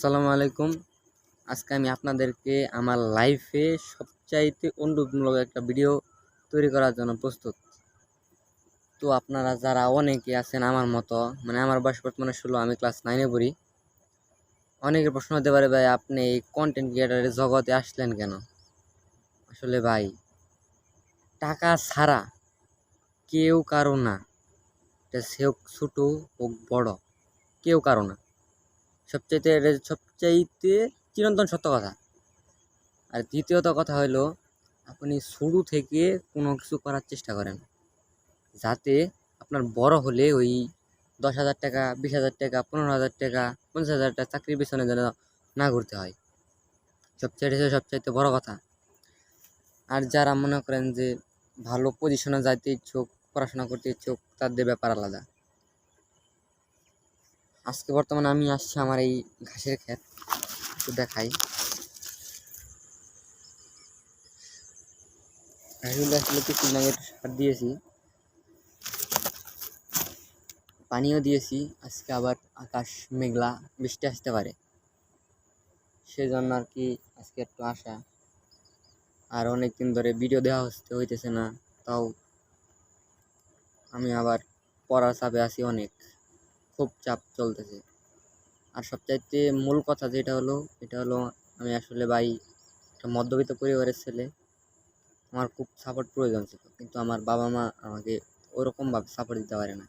আসসালামু আলাইকুম। আজকে আমি আপনাদেরকে আমার লাইফে সবচাইতে অনুরোধমূলক একটা ভিডিও তৈরি করার জন্য প্রস্তুত। তো আপনারা যারা অনেকে আছেন আমার মতো মানে আমার বয়স বর্তমানে ষোলো, আমি ক্লাস নাইনে পড়ি। অনেকের প্রশ্ন হতে পারে, ভাই, আপনি এই কন্টেন্ট ক্রিয়েটারের জগতে আসলেন কেন? আসলে ভাই, টাকা ছাড়া কেউ কারও না। এটা সে হোক ছোটো হোক বড়, কেউ কারও না। সবচাইতে সবচাইতে চিরন্তন সত্য কথা। আর দ্বিতীয়ত কথা হলো আপনি শুরু থেকে কোনো কিছু করার চেষ্টা করেন। যাতে আপনার বড় হলে ওই দশ হাজার টাকা, বিশ হাজার টাকা, পনেরো হাজার টাকা, পঞ্চাশ হাজার টাকা চাকরির পিছনে যেন না ঘুরতে হয়। সবচাইতে সবচাইতে বড় কথা। আর যারা মনে করেন যে ভালো পজিশনে যাইতে ইচ্ছুক, পড়াশোনা করতে ইচ্ছুক, তাদের ব্যাপার আলাদা। আজকে বর্তমানে আমি আসছি আমার এই ঘাসের ক্ষেত। একটু দেখাই। আসলে সার দিয়েছি। পানিও দিয়েছি, আজকে আবার আকাশ মেঘলা, বৃষ্টি আসতে পারে। সেই জন্য আর কি আজকে একটু আসা। আর অনেক দিন ধরে ভিডিও দেওয়া হচ্ছে, হইতেছে না, তাও আমি আবার পড়ার চাপে আছি অনেক। খুব চাপ চলতেছে। আর সবচাইতে মূল কথা যেটা হলো, এটা হলো আমি আসলে ভাই একটা মধ্যবিত্ত পরিবারের ছেলে। আমার খুব সাপোর্ট প্রয়োজন ছিল, কিন্তু আমার বাবা মা আমাকে ওরকমভাবে সাপোর্ট দিতে পারে না।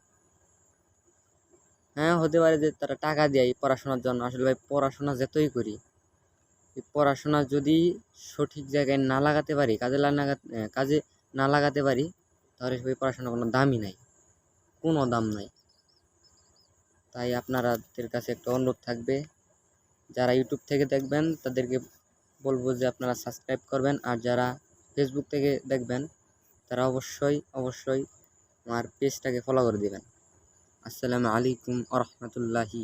হ্যাঁ হতে পারে যে তারা টাকা দেয় পড়াশোনার জন্য। আসলে ভাই পড়াশোনা যতই করি পড়াশোনা যদি সঠিক জায়গায় না লাগাতে পারি, কাজে কাজে না লাগাতে পারি, তাহলে সেই পড়াশোনার কোনো দামই নাই। কোনো দাম নাই। তাই আপনারাদের কাছে একটা অনুরোধ থাকবে। যারা ইউটিউব থেকে দেখবেন, তাদেরকে বলব যে আপনারা সাবস্ক্রাইব করবেন। আর যারা ফেসবুক থেকে দেখবেন, তারা অবশ্যই অবশ্যই আমার পেজটাকে ফলো করে দেবেন। আসসালামু আলাইকুম আ রহমতুল্লাহি